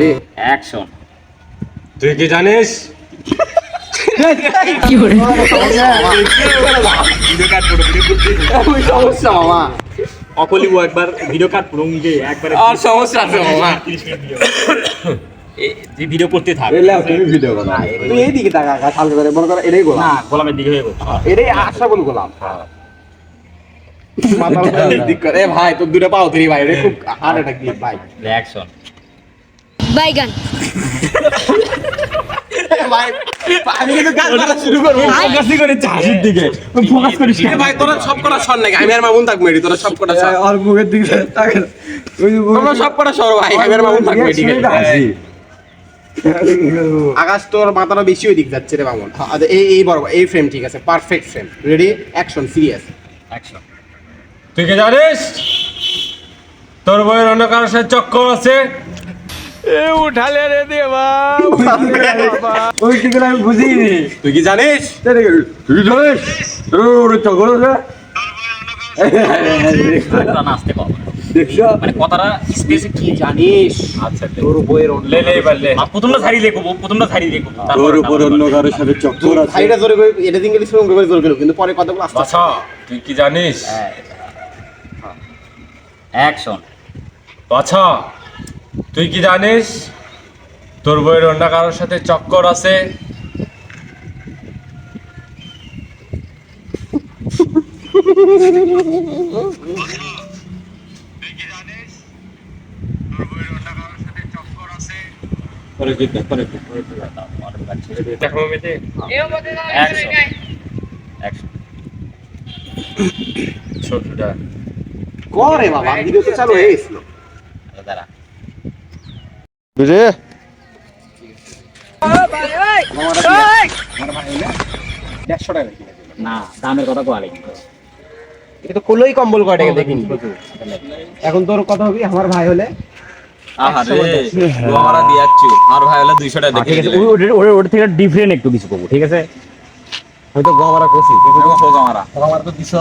রে। অ্যাকশন তুই কি জানিস? ভিডিও কাট পুরো ভিডিও সমস্যা মামা। অকলি একবার ভিডিও কাট পুরো যে একবার আর সমস্যা আছে মামা। যে ভিডিও করতে থাক। তুমি ভিডিও তুই হালকা করে মনে কর এটাই গোলাম। না গোলামের দিকে হয়ে এটাই আশা বল গোলাম। মাথার দিক করে। ভাই তোর দুটো পাও তৈরি ভাই। রে খুব হার্ট অ্যাটাক দিয়ে ভাই। রিঅ্যাকশন বাইগান। ভাই আমি কিন্তু গান করা শুরু করব। ফোকাস করে চাষির দিকে। ফোকাস করিস ভাই তোরা সব কটা সর নাকি? আমি আর মামুন থাকব এটি তোরা সব কটা সর আর মুখের দিকে তাকে তোমরা সব কটা সর ভাই আমি আর মামুন থাকব এটি। আকাশ তোর মাথাটা বেশি ওই দিক যাচ্ছে রে মামুন। হ্যাঁ, আচ্ছা, এই এই বরাবর এই ফ্রেম ঠিক আছে perfect frame ready action serious action তুই কি জানিস? তোর বইয়ের অন্য কারোর সাথে চক্কর আছে। ওই দিকে আমি বুঝিনি? তুই কি জানিস? তুই জানিস? কথাটা মানে কথাটা স্পেসে কি জানিস? আচ্ছা তোর বইয়ের লে লে এবার লে। আর প্রথমটা ছাড়ি দেখো প্রথমটা ছাড়ি দেখো তোর উপর অন্য কারোর সাথে চক্কর আছে। ভাইটা জোরে করে এটা দিন গেলে শ্রম করে জোরে গেল কিন্তু পরে কথাগুলো আস্তে আস্তে তুই কি জানিস? অ্যাকশন। বাছা তুই কি জানিস? তোর বইয়ের অন্য কারোর সাথে চক্কর আছে? ছোটটা করে বাবা ভিডিও তো চালু হয়ে গেছিল দাঁড়া দিল। না দামের কথা কোয়ালে এটা তো কোলোই কম্বল করে টাকা দেখিনি। এখন তোর কথা হবে আমার ভাই হলে আহারে ও আমরা দিয়াচ্ছি। ভাই হলে 200 টাকা ঠিক দেখে আছে দিলে। ওই ওটা ওটা ওটা থেকে ডিফারেন্ট একটু কিছু করব ঠিক আছে? হয়তো গমারা কষি গমারা। তো দিছ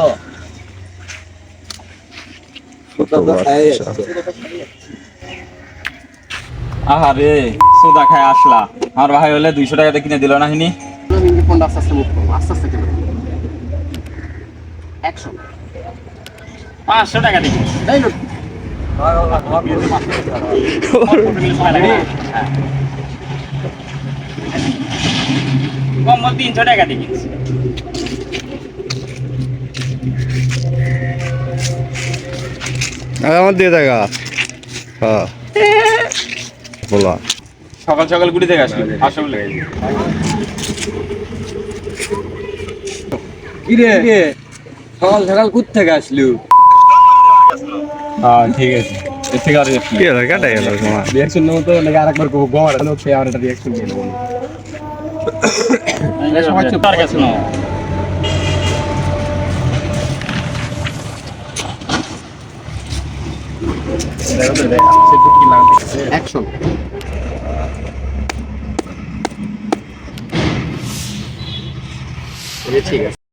আহারে সোদা খায় আসলা। আর ভাই হলে 200 টাকা দিয়ে কিনে দিল না হিনি? ফোনটা আস্তে আস্তে মুখ করব আস্তে আস্তে কেন অ্যাকশন পাঁচশো টাকা দিবি। তাই না। কম্বল তিনশো টাকা দিবি আমার দিয়ে দেখা হ্যাঁ। বলা। সকাল সকাল গুড়ি থেকে আসলো? আসলে কিরে? সকাল সকাল কুত থেকে আসলু? হ্যাঁ ঠিক আছে। এর থেকে আর কি হলো? কাটা গেল তোমার? রিঅ্যাকশন নেব তো নাকি আরেকবার করব গমারা লোক একটা রিঅ্যাকশন দিয়ে নেব। সবাই চুপ তার কাছে নাও অ্যাকশন ঠিক আছে।